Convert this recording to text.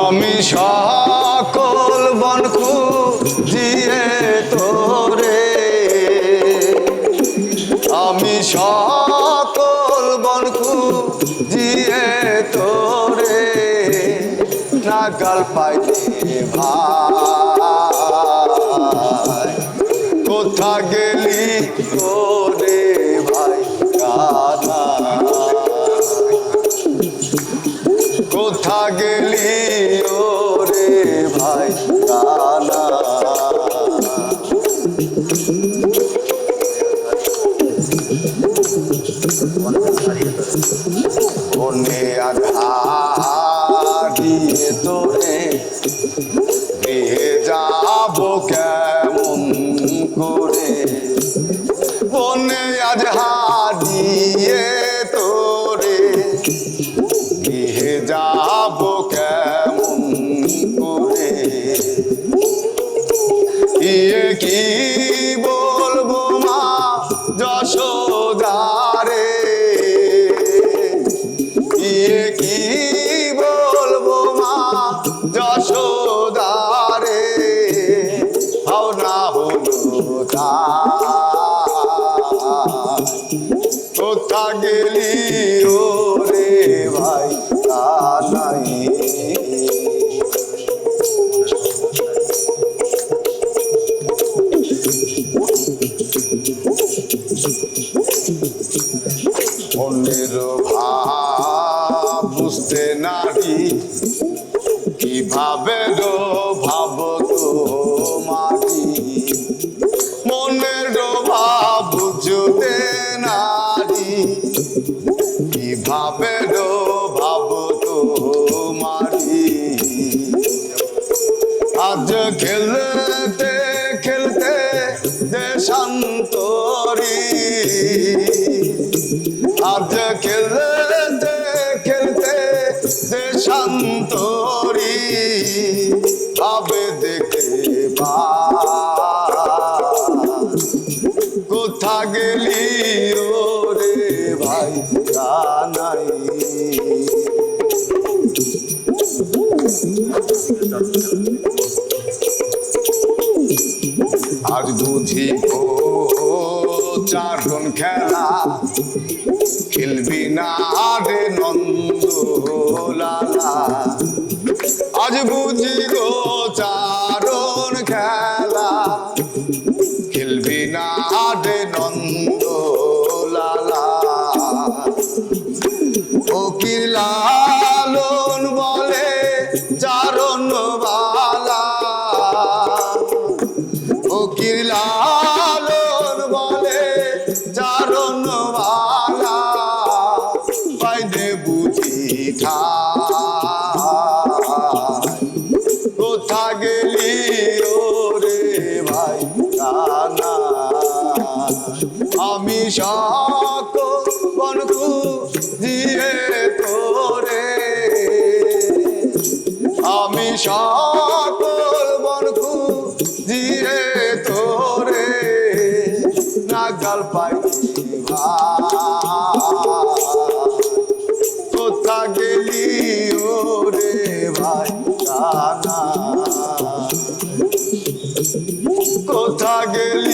আমি সকল বন খুঁজিয়ে তোরে। আমি সকল বন খুঁজিয়ে তোরে। নাগাল পাইতে কোথা গেলি ওরে ভাই কানা বনে আঘাটিয়ে তোরে ইয়ে কি বলব মা যশোদারে? ইয়ে কি বলব মা যশোদারে? হও না হলো তাই বুঝতে নারি কীভাবে গো ভাব তোমারি মনের ভাব বুঝতে নারি কীভাবে গো ভাব তোমারি আজ খেলতে খেলতে দেশান্তরী। দেশান্তরী ভাবে দেখে কোথা গেলি ওরে ভাই কানাই আজ বুঝি ও চারজন খেলা। খেলবি না রে নন্দ লালা আজ বুঝি গো চারণ খেলা। খেলবি না রে নন্দ লালা ফকির লালন বলে চারণ বিষাক্ত বনকু দিয়ে তোরে। আমি সকল বনকু দিয়ে তোরে। নাগাল পাই কোথা গেলি ওরে ভাই কোথা গেলি